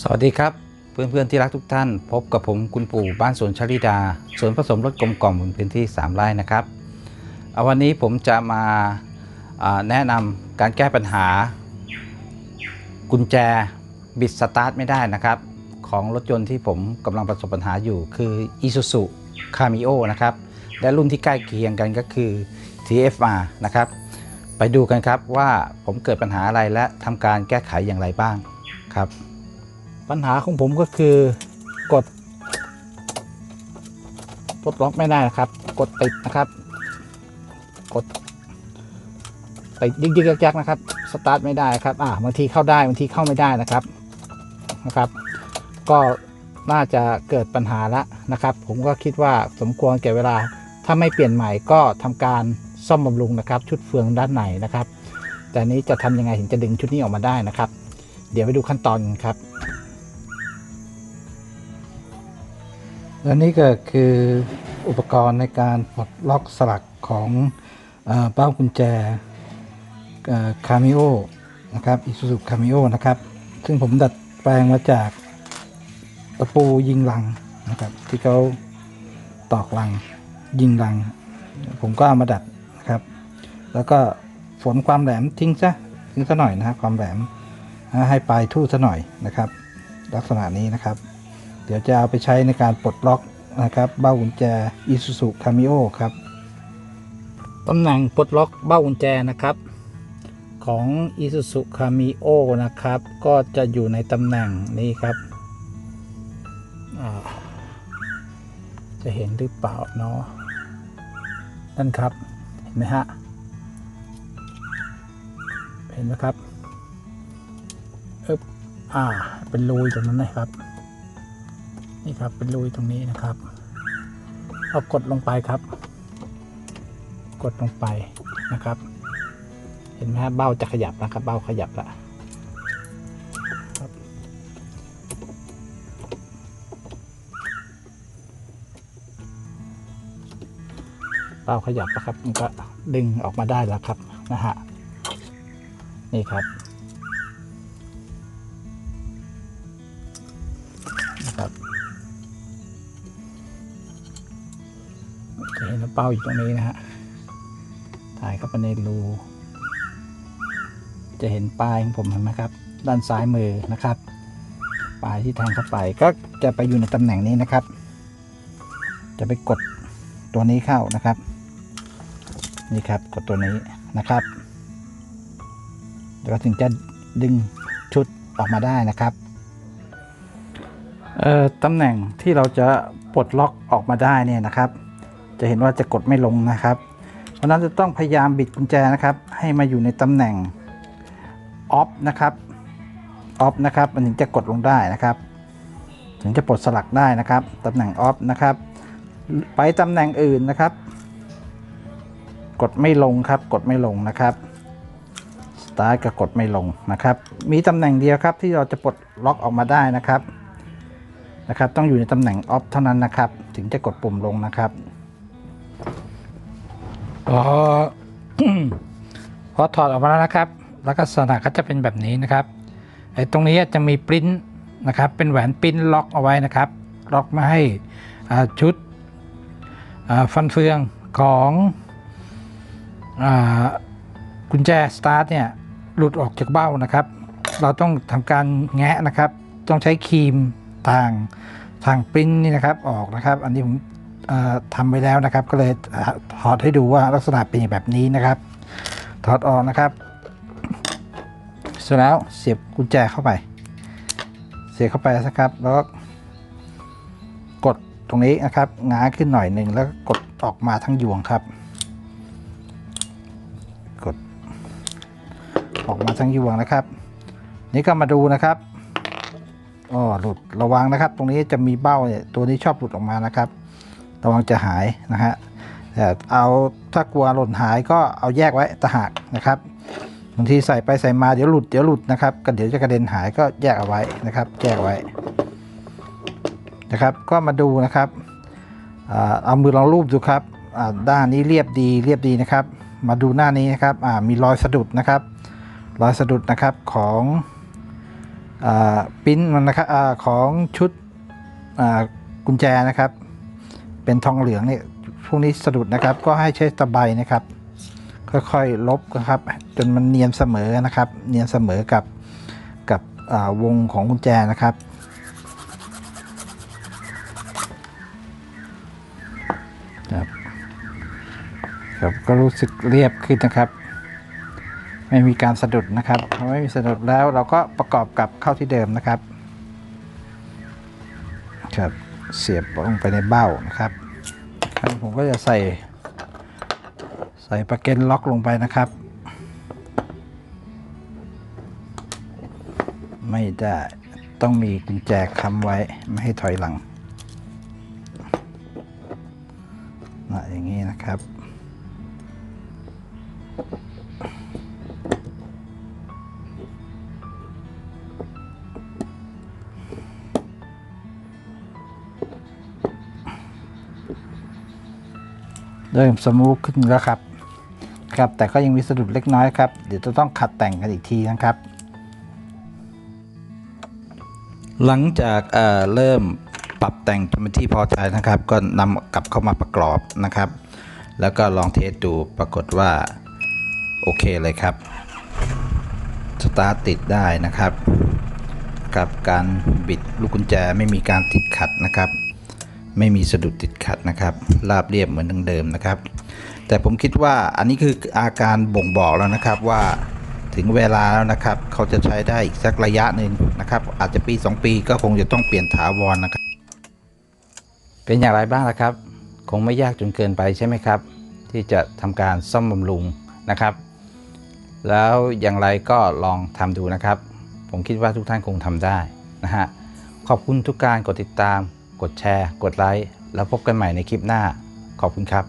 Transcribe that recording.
สวัสดีครับ เพื่อนๆที่รักทุกท่าน พบกับผมคุณปู่บ้านสวนชลิดาสวนผสมรสกลมกล่อมบนพื้นที่ 3 ไร่นะครับเอาวันนี้ผมจะมาอ่าแนะนำการแก้ปัญหา กุญแจบิดสตาร์ทไม่ได้นะครับ ของรถยนต์ที่ผมกำลังประสบปัญหาอยู่คือ Isuzu Cameo นะครับและรุ่นที่ใกล้เคียงกันก็คือ TFR นะครับ ไปดูกันครับว่าผมเกิดปัญหาอะไรและทำการแก้ไขอย่างไรบ้างครับ ปัญหาของผมก็คือกดปลดล็อกไม่ได้นะครับ กดติดนะครับ กดติดยึกยึกยักยักนะครับสตาร์ทไม่ได้ครับอ่าบางทีเข้าได้บางทีเข้าไม่ได้นะครับนะครับ ก็น่าจะเกิดปัญหาละนะครับ ผมก็คิดว่าสมควรแก่เวลา ถ้าไม่เปลี่ยนใหม่ก็ทำการซ่อมบำรุงนะครับ ชุดเฟืองด้านในนะครับ แต่นี้จะทำยังไงถึงจะดึงชุดนี้ออกมาได้นะครับ เดี๋ยวไปดูขั้นตอนกันครับ และนี่ก็คืออุปกรณ์ในการปลดล็อกสลักของเป้ากุญแจคามิโอนะครับอิซูซูคามิโอนะครับ ซึ่งผมดัดแปลงมาจากตะปูยิงลังนะครับ ที่เขาตอกลังยิงลัง ผมก็เอามาดัดนะครับ แล้วก็ฝนความแหลมทิ้งซะทิ้งซะหน่อยนะฮะความแหลมให้ปลายทู่ซะหน่อยนะครับ ลักษณะนี้นะครับ เดี๋ยวจะเอาไปใช้ในการปลดล็อกนะครับเบ้ากุญแจ Isuzu Cameo ครับตำแหน่งปลดล็อกเบ้ากุญแจนะครับของ Isuzu Cameo นะครับ ก็จะอยู่ในตำแหน่งนี้ครับจะเห็นหรือเปล่าเนาะนั่นครับเห็นไหมฮะเห็นไหมครับเอ๊บอ่าเป็นรูอยู่ตรงนั้นนะครับ นี่ครับเป็นรูตรงนี้นะครับเอากดลงไปครับ กดลงไปนะครับ เห็นไหมฮะเบ้าจะขยับนะครับ เบ้าขยับละครับเบ้าขยับนะครับมันก็ดึงออกมาได้แล้วครับนะฮะนี่ครับนะครับ เห็นว่าเป้าอยู่ตรงนี้นะฮะ ถ่ายเข้าไปในรู จะเห็นปลายของผมเห็นไหมครับ ด้านซ้ายมือนะครับ ปลายที่แทงเข้าไปก็จะไปอยู่ในตำแหน่งนี้นะครับ จะไปกดตัวนี้เข้านะครับ นี่ครับกดตัวนี้นะครับแล้วถึงจะดึงชุดออกมาได้นะครับเอ่อตำแหน่งที่เราจะปลดล็อกออกมาได้เนี่ยนะครับ จะเห็นว่าจะกดไม่ลงนะครับ เพราะนั้นจะต้องพยายามบิดกุญแจนะครับ ให้มาอยู่ในตำแหน่งออฟนะครับออฟนะครับมันถึงจะกดลงได้นะครับ ถึงจะปลดสลักได้นะครับตำแหน่งออฟนะครับ ไปตำแหน่งอื่นนะครับ กดไม่ลงครับ กดไม่ลงนะครับสตาร์ทก็กดไม่ลงนะครับ มีตำแหน่งเดียวครับที่เราจะปลดล็อกออกมาได้นะครับนะครับ ต้องอยู่ในตำแหน่งออฟเท่านั้นนะครับ ถึงจะกดปุ่มลงนะครับ พอพอถอดออกมาแล้วนะครับแล้วก็ลักษณะก็จะเป็นแบบนี้นะครับไอ้ตรงนี้จะมีปริ้นนะครับ เป็นแหวนปริ้นล็อกเอาไว้นะครับ ล็อกมาให้ชุดฟันเฟืองของอกุญแจสตาร์ทเนี่ยหลุดออกจากเบ้านะครับ เราต้องทำการแงะนะครับ ต้องใช้ครีมทางทางปริ้นนี่นะครับออกนะครับ อันนี้ผม ทำไปแล้วนะครับ ก็เลยถอดให้ดูว่าลักษณะเป็นแบบนี้นะครับ ถอดออกนะครับ เสร็จแล้วเสียบกุญแจเข้าไป เสียบเข้าไปนะครับ แล้วก็กดตรงนี้นะครับง้างขึ้นหน่อยหนึ่งแล้วกกดออกมาทั้งยวงครับ กด ออกมาทั้งยวงนะครับ นี่ก็มาดูนะครับอ๋อหลุดระวังนะครับ ตรงนี้จะมีเบ้าเนี่ยตัวนี้ชอบหลุดออกมานะครับ ระวังจะหายนะฮะแต่เอาถ้ากลัวหล่นหายก็เอาแยกไว้ตะหากนะครับบางทีใส่ไปใส่มาเดี๋ยวหลุดเดี๋ยวหลุดนะครับก็เดี๋ยวจะกระเด็นหายก็แยกเอาไว้นะครับ แยกไว้นะครับ ก็มาดูนะครับเอามือลองรูปดูครับด้านนี้เรียบดีเรียบดีนะครับ มาดูหน้านี้นะครับมีรอยสะดุดนะครับ รอยสะดุดนะครับของอปิ้นมันนะครับอของชุดกุญแจนะครับ เป็นทองเหลืองเนี่ยพวกนี้สะดุดนะครับ ก็ให้ใช้ตะไบนะครับ ค่อยๆลบนะครับ จนมันเนียนเสมอนะครับ เนียนเสมอกับกับวงของกุญแจนะครับครับครับก็รู้สึกเรียบขึ้นนะครับ ไม่มีการสะดุดนะครับพอไม่มีสะดุดแล้วเราก็ประกอบกับเข้าที่เดิมนะครับครับ เสียบลงไปในเบ้านะครับครับผมก็จะใส่ ใส่ประเก็นล็อกลงไปนะครับ ไม่ได้ต้องมีกุญแจค้ำไว้ไม่ให้ถอยหลังนะอย่างนี้นะครับ เริ่มสมูทขึ้นแล้วครับครับ แต่ก็ยังมีสะดุดเล็กน้อยครับ เดี๋ยวจะต้องขัดแต่งกันอีกทีนะครับ หลังจากเเริ่มปรับแต่งจนเป็นที่พอใจนะครับ ก็นำกลับเข้ามาประกอบนะครับ แล้วก็ลองเทสดูปรากฏว่า โอเคเลยครับ สตาร์ทติดได้นะครับ กับการบิดลูกกุญแจไม่มีการติดขัดนะครับ ไม่มีสะดุดติดขัดนะครับราบเรียบเหมือนเดิมนะครับ แต่ผมคิดว่าอันนี้คืออาการบ่งบอกแล้วนะครับว่าถึงเวลาแล้วนะครับ เขาจะใช้ได้อีกสักระยะหนึ่งนะครับ อาจจะปี 2 ปีก็คงจะต้องเปลี่ยนถาวรนะครับ เป็นอย่างไรบ้างล่ะครับ คงไม่ยากจนเกินไปใช่ไหมครับ ที่จะทำการซ่อมบำรุงนะครับ แล้วอย่างไรก็ลองทำดูนะครับ ผมคิดว่าทุกท่านคงทำได้นะฮะขอบคุณทุกการกดติดตาม กดแชร์ กดไลค์ แล้วพบกันใหม่ในคลิปหน้า ขอบคุณครับ